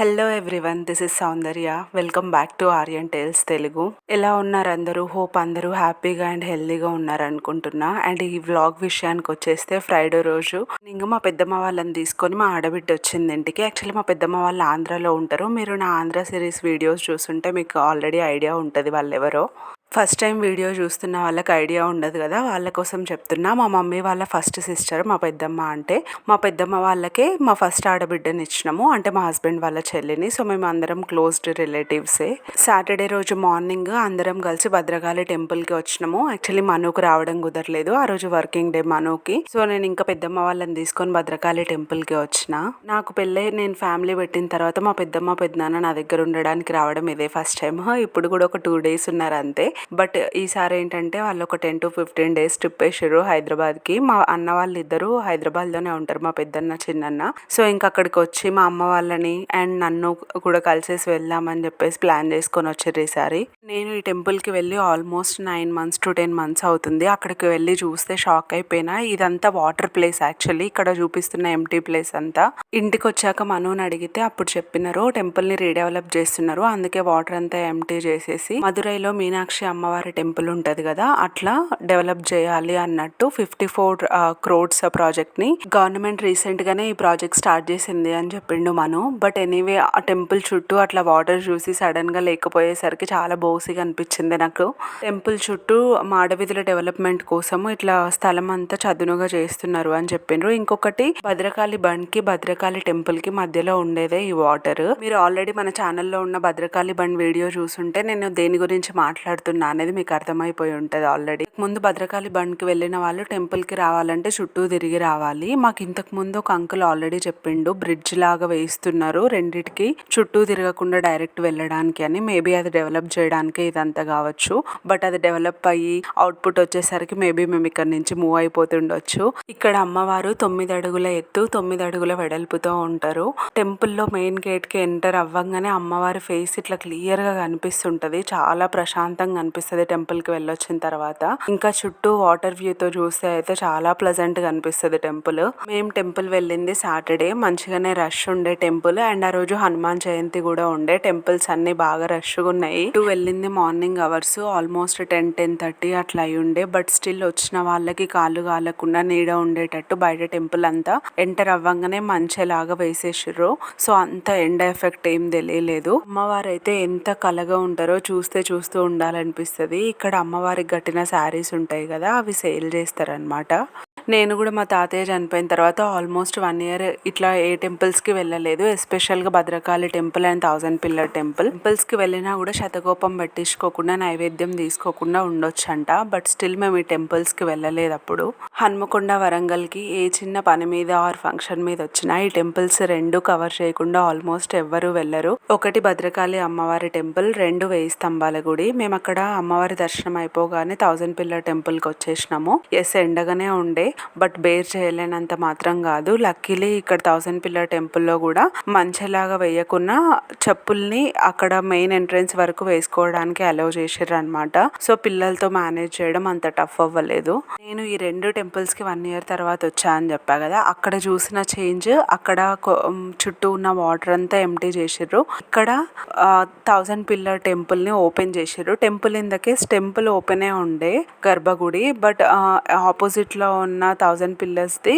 Hello everyone this is Soundarya welcome back to Aryan tales Telugu ఎలా ఉన్నారు అందరూ hope అందరూ హ్యాపీగా అండ్ హెల్దీగా ఉన్నారు అనుకుంటున్నా అండ్ ఈ వ్లాగ్ విషయానికి వచ్చేస్తే ఫ్రైడే రోజు ఇంకా మా పెద్దమ్మ వాళ్ళని తీసుకొని మా ఆడబిడ్డ వచ్చింది ఇంటికి. యాక్చువల్లీ మా పెద్దమ్మ వాళ్ళు ఆంధ్రాలో ఉంటారు. మీరు నా ఆంధ్ర సిరీస్ వీడియోస్ చూస్తుంటే మీకు ఆల్రెడీ ఐడియా ఉంటుంది వాళ్ళు ఎవరో ఫస్ట్ టైం వీడియో చూస్తున్న వాళ్ళకి ఐడియా ఉండదు కదా వాళ్ళ కోసం చెప్తున్నా. మా మమ్మీ వాళ్ళ ఫస్ట్ సిస్టర్ మా పెద్దమ్మ అంటే మా పెద్దమ్మ వాళ్ళకే మా ఫస్ట్ ఆడబిడ్డని ఇచ్చినాము. అంటే మా హస్బెండ్ వాళ్ళ చెల్లిని. సో మేము అందరం క్లోజ్డ్ రిలేటివ్సే. సాటర్డే రోజు మార్నింగ్ అందరం కలిసి భద్రకాళి టెంపుల్కి వచ్చినాము. యాక్చువల్లీ మనోకు రావడం కుదరలేదు. ఆ రోజు వర్కింగ్ డే మనోకి. సో నేను ఇంకా పెద్దమ్మ వాళ్ళని తీసుకొని భద్రకాళి టెంపుల్కి వచ్చిన. నాకు పెళ్ళై నేను ఫ్యామిలీ పెట్టిన తర్వాత మా పెద్దమ్మ పెద్దనాన్న నా దగ్గర ఉండడానికి రావడం ఇదే ఫస్ట్ టైం ఇప్పుడు కూడా ఒక టూ డేస్ ఉన్నారు అంతే. బట్ ఈసారి ఏంటంటే వాళ్ళు ఒక ten to fifteen days trip వేసారు హైదరాబాద్కి. మా అన్న వాళ్ళు ఇద్దరు హైదరాబాద్లోనే ఉంటారు మా పెద్దన్న చిన్నన్న. సో ఇంకా అక్కడికి వచ్చి మా అమ్మ వాళ్ళని అండ్ నన్ను కూడా కలిసేసి వెళ్దామని చెప్పేసి ప్లాన్ చేసుకొని వచ్చారు ఈసారి. నేను ఈ టెంపుల్కి వెళ్ళి almost nine months to ten months అవుతుంది. అక్కడికి వెళ్ళి చూస్తే షాక్ అయిపోయినా ఇదంతా వాటర్ ప్లేస్ యాక్చువల్లీ. ఇక్కడ చూపిస్తున్న ఎంటీ ప్లేస్ అంతా. ఇంటికి వచ్చాక మనోని అడిగితే అప్పుడు చెప్పినారు టెంపుల్ని రీడెవలప్ చేస్తున్నారు. అందుకే వాటర్ అంతా ఎంటీ చేసేసి మదురైలో మీనాక్షి అమ్మవారి టెంపుల్ ఉంటుంది కదా అట్లా డెవలప్ చేయాలి అన్నట్టు ఫిఫ్టీ ఫోర్ క్రోడ్స్ ప్రాజెక్ట్ని. గవర్నమెంట్ రీసెంట్గానే ఈ ప్రాజెక్ట్ స్టార్ట్ చేసింది అని చెప్పిండు మను. బట్ ఎనీవే ఆ టెంపుల్ చుట్టూ అట్లా వాటర్ చూసి సడన్గా లేకపోయేసరికి చాలా బోసిగా అనిపించింది నాకు. టెంపుల్ చుట్టూ మాడవీధుల డెవలప్మెంట్ కోసం ఇట్లా స్థలం అంతా చదునుగా చేస్తున్నారు అని చెప్పిండ్రు. ఇంకొకటి భద్రకాళి బండ్కి భద్రకాళి టెంపుల్కి మధ్యలో ఉండేదే ఈ వాటర్. మీరు ఆల్రెడీ మన ఛానల్లో ఉన్న భద్రకాళి బండ్ వీడియో చూసుంటే నేను దేని గురించి మాట్లాడుతున్నాను మాట్లాడుతున్నా అనేది మీకు అర్థమైపోయి ఉంటుంది ఆల్రెడీ ముందు భద్రకాళి బండ్కి వెళ్ళిన వాళ్ళు టెంపుల్కి రావాలంటే చుట్టూ తిరిగి రావాలి. మాకు ఇంతకు ముందు ఒక అంకుల్ ఆల్రెడీ చెప్పిండు బ్రిడ్జ్ లాగా వేయిస్తున్నారు రెండిటికి చుట్టూ తిరగకుండా డైరెక్ట్ వెళ్ళడానికి అని. మేబీ అది డెవలప్ చేయడానికి ఇదంతా కావచ్చు. బట్ అది డెవలప్ అయ్యి అవుట్పుట్ వచ్చేసరికి మేబీ మేము ఇక్కడ నుంచి మూవ్ అయిపోతుండొచ్చు. ఇక్కడ అమ్మవారు తొమ్మిది అడుగుల ఎత్తు తొమ్మిది అడుగుల వెడల్పుతో ఉంటారు. టెంపుల్లో మెయిన్ గేట్కి ఎంటర్ అవ్వగానే అమ్మవారి ఫేస్ ఇట్లా క్లియర్గా కనిపిస్తుంటది. చాలా ప్రశాంతంగా అనిపిస్తుంది టెంపుల్కి వెళ్ళొచ్చిన తర్వాత. ఇంకా చుట్టూ వాటర్ వ్యూతో చూస్తే అయితే చాలా ప్లెజెంట్గా అనిపిస్తుంది టెంపుల్ మేము టెంపుల్ వెళ్ళింది సాటర్డే మంచిగానే రష్ ఉండే టెంపుల్ అండ్ ఆ రోజు హనుమాన్ జయంతి కూడా ఉండే. టెంపుల్స్ అన్ని బాగా రష్గా ఉన్నాయి. ఇటు వెళ్ళింది morning hours almost ten ten thirty అట్లా అయి ఉండే. బట్ స్టిల్ వచ్చిన వాళ్ళకి కాళ్ళు కాలకుండా నీడ ఉండేటట్టు బయట టెంపుల్ అంతా ఎంటర్ అవ్వగానే మంచిలాగా వేసేసారు సో అంత ఎండ ఎఫెక్ట్ ఏం తెలియలేదు. అమ్మవారు అయితే ఎంత కలగా ఉంటారో చూస్తే చూస్తూ ఉండాలనిపిస్తుంది ఇక్కడ అమ్మవారికి కట్టిన శారీస్ ఉంటాయి కదా అవి సేల్ చేస్తారనమాట నేను కూడా మా తాతయ్య చనిపోయిన తర్వాత ఆల్మోస్ట్ వన్ ఇయర్ ఇట్లా ఏ టెంపుల్స్కి వెళ్ళలేదు. ఎస్పెషల్గా Bhadrakali temple and thousand pillar temple. టెంపుల్స్కి వెళ్ళినా కూడా శతకోపం పట్టించుకోకుండా నైవేద్యం తీసుకోకుండా ఉండొచ్చంట. బట్ స్టిల్ మేము ఈ టెంపుల్స్కి వెళ్ళలేదు అప్పుడు హన్మకొండ వరంగల్కి ఏ చిన్న పని మీద ఆర్ ఫంక్షన్ మీద వచ్చినా ఈ టెంపుల్స్ రెండు కవర్ చేయకుండా ఆల్మోస్ట్ ఎవ్వరూ వెళ్ళరు. ఒకటి భద్రకాళి అమ్మవారి టెంపుల్ రెండు వేయి స్తంభాల గుడి. మేము అక్కడ అమ్మవారి దర్శనం అయిపోగానే థౌజండ్ పిల్లర్ టెంపుల్కి వచ్చేసినాము. ఎస్ ఎండగానే ఉండే. బట్ బేర్ చేయలేనంత మాత్రం కాదు. లక్కీలీ ఇక్కడ థౌసండ్ పిల్లర్ టెంపుల్లో కూడా మంచిలాగా వేయకున్నా చెప్పుల్ని అక్కడ మెయిన్ ఎంట్రన్స్ వరకు వేసుకోవడానికి అలౌ చేసారు అనమాట సో పిల్లలతో మేనేజ్ చేయడం అంత టఫ్ అవ్వలేదు. నేను ఈ రెండు టెంపుల్స్కి వన్ ఇయర్ తర్వాత వచ్చా అని చెప్పా కదా. అక్కడ చూసిన చేంజ్ అక్కడ చుట్టూ ఉన్న వాటర్ అంతా ఎంటీ చేసిర్రు. ఇక్కడ థౌసండ్ పిల్లర్ టెంపుల్ని ఓపెన్ చేసిర్రు. టెంపుల్ ఇందకే టెంపుల్ ఓపెనే ఉండే గర్భగుడి. బట్ ఆపోజిట్లో ఉన్న ఉన్న థౌజండ్ పిల్లర్స్ది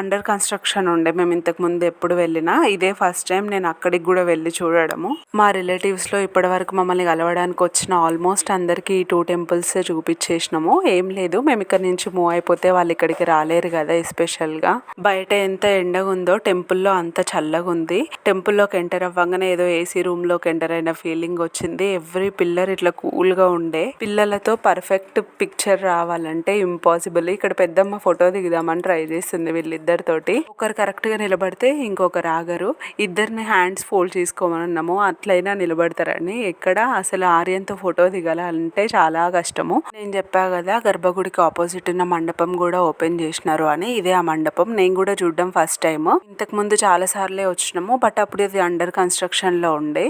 అండర్ కన్స్ట్రక్షన్ ఉండే. మేము ఇంతకు ముందు ఎప్పుడు వెళ్ళినా ఇదే ఫస్ట్ టైం నేను అక్కడికి కూడా వెళ్ళి చూడడము. మా రిలేటివ్స్లో ఇప్పటి వరకు మమ్మల్ని కలవడానికి వచ్చిన ఆల్మోస్ట్ అందరికీ ఈ టూ టెంపుల్స్ చూపించేసినాము. ఏం లేదు మేము ఇక్కడ నుంచి మూవ్ అయిపోతే వాళ్ళు ఇక్కడికి రాలేరు కదా ఎస్పెషల్గా బయట ఎంత ఎండగా ఉందో టెంపుల్లో అంత చల్లగా ఉంది. టెంపుల్లోకి ఎంటర్ అవ్వగానే ఏదో ఏసీ రూమ్లోకి ఎంటర్ అయిన ఫీలింగ్ వచ్చింది. ఎవ్రీ పిల్లర్ ఇట్లా కూల్గా ఉండే. పిల్లలతో పర్ఫెక్ట్ పిక్చర్ రావాలంటే ఇంపాసిబుల్ ఇక్కడ పెద్ద పెద్దమ్మ ఫోటో దిగుదామని ట్రై చేస్తుంది వీళ్ళిద్దరితోటి. ఒకరు కరెక్ట్గా నిలబడితే ఇంకొకరు ఆగరు. ఇద్దరిని హ్యాండ్స్ ఫోల్డ్ చేసుకోమన్నాము అట్లయినా నిలబడతారని. ఎక్కడ అసలు ఆర్యంతో ఫోటో దిగాలంటే చాలా కష్టము. నేను చెప్పా కదా గర్భగుడికి ఆపోజిట్ ఉన్న మండపం కూడా ఓపెన్ చేసినారు అని. ఇదే ఆ మండపం. నేను కూడా చూడడం ఫస్ట్ టైం ఇంతకు ముందు చాలా సార్లే వచ్చినాము. బట్ అప్పుడు ఇది అండర్ కన్స్ట్రక్షన్లో ఉండే.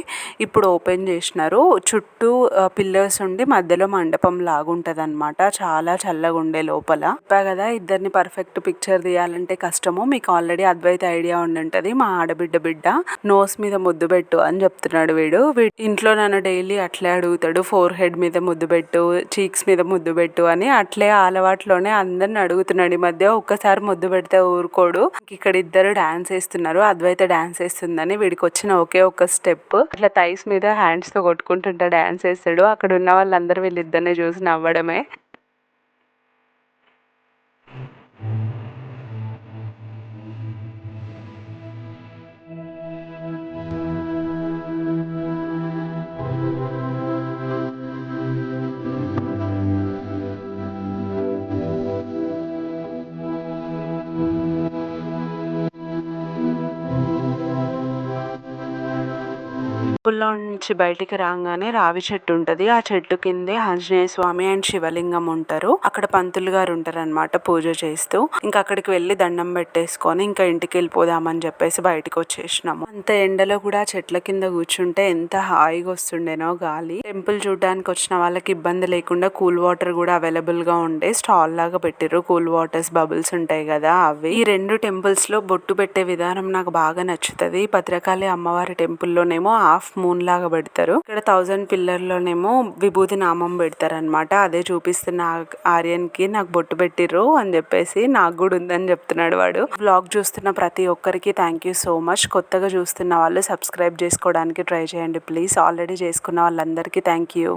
ఇప్పుడు ఓపెన్ చేసినారు. చుట్టూ పిల్లర్స్ ఉండి మధ్యలో మండపం లాగుంటది అనమాట చాలా చల్లగా ఉండే లోపల. చెప్పా కదా ఇద్దరిని పర్ఫెక్ట్ పిక్చర్ తీయాలంటే కష్టము? మీకు ఆల్రెడీ అద్వైత ఐడియా ఉండి ఉంటుంది మా ఆడబిడ్డ బిడ్డ. నోస్ మీద ముద్దు పెట్టు అని చెప్తున్నాడు వీడు. ఇంట్లో నన్ను డైలీ అట్లే అడుగుతాడు ఫోర్ హెడ్ మీద ముద్దు పెట్టు చీక్స్ మీద ముద్దు పెట్టు అని అట్లే అలవాట్లోనే అందరిని అడుగుతున్నాడు. ఈ మధ్య ఒక్కసారి ముద్దు పెడితే ఊరుకోడు. ఇక్కడ ఇద్దరు డాన్స్ వేస్తున్నారు అద్వైత డాన్స్ వేస్తుందని వీడికి వచ్చిన ఒకే ఒక స్టెప్ ఇట్లా థైస్ మీద హ్యాండ్స్తో కొట్టుకుంటుంటా డాన్స్ వేస్తాడు. అక్కడ ఉన్న వాళ్ళందరూ వీళ్ళిద్దరిని చూసి నవ్వడమే. టెంపుల్లో నుంచి బయటికి రాగానే రావి చెట్టు ఉంటది. ఆ చెట్టు కిందే ఆంజనేయ స్వామి అండ్ శివలింగం ఉంటారు. అక్కడ పంతులు గారు ఉంటారు అనమాట పూజ చేస్తూ. ఇంకా అక్కడికి వెళ్ళి దండం పెట్టేసుకొని ఇంకా ఇంటికి వెళ్ళిపోదామని చెప్పేసి బయటకు వచ్చేసినాము. అంత ఎండలో కూడా చెట్ల కింద కూర్చుంటే ఎంత హాయిగా వస్తుండేనో గాలి. టెంపుల్ చూడడానికి వచ్చిన వాళ్ళకి ఇబ్బంది లేకుండా కూల్ వాటర్ కూడా అవైలబుల్గా ఉండే స్టాల్ లాగా పెట్టిర్రు. కూల్ వాటర్స్ బబుల్స్ ఉంటాయి కదా అవి. ఈ రెండు టెంపుల్స్లో బొట్టు పెట్టే విధానం నాకు బాగా నచ్చుతుంది. భద్రకాళి అమ్మవారి టెంపుల్లోనేమో హాఫ్ మూన్ లాగా పెడతారు. ఇక్కడ థౌజండ్ పిల్లర్ లోనేమో విభూతి నామం పెడతారు అనమాట అదే చూపిస్తున్న ఆర్యన్కి నాకు బొట్టు పెట్టిర్రు అని చెప్పేసి నాకు కూడా ఉందని చెప్తున్నాడు వాడు. బ్లాగ్ చూస్తున్న ప్రతి ఒక్కరికి థ్యాంక్ యూ సో మచ్ కొత్తగా చూస్తున్న వాళ్ళు సబ్స్క్రైబ్ చేసుకోవడానికి ట్రై చేయండి. ప్లీజ్ ఆల్రెడీ చేసుకున్న వాళ్ళందరికీ థ్యాంక్ యూ